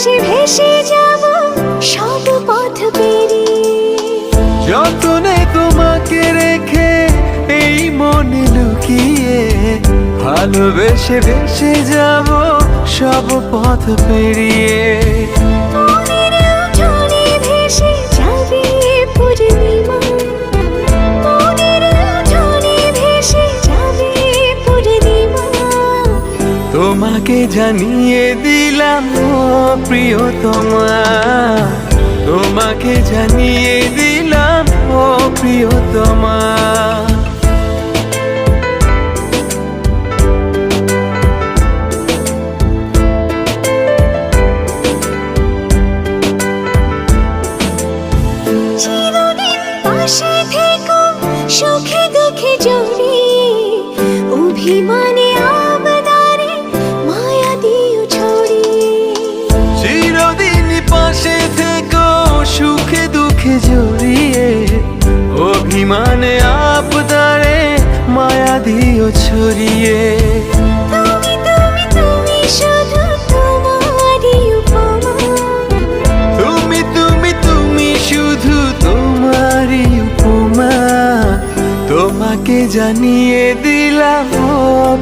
ভালোবেসে ভেসে যাব সব পথ পেরিয়ে। যতনে তোমাকে রেখে এই মনে লুকিয়ে ভালোবেসে ভেসে যাব সব পথ পেরিয়ে। ভেসে ভেসে তোমাকে জানিয়ে দিলাম ও প্রিয়তমা তোমাকে জানিয়ে দিলাম ও পাশে থেকো সুখে দুঃখে জড়িয়ে মায়া ছড়িয়ে। তুমি তুমি তুমি শুধু তোমারই উপমা। তোমাকে জানিয়ে দিলাম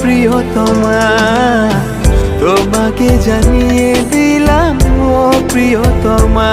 প্রিয়তমা। তোমাকে জানিয়ে দিলাম প্রিয়তমা।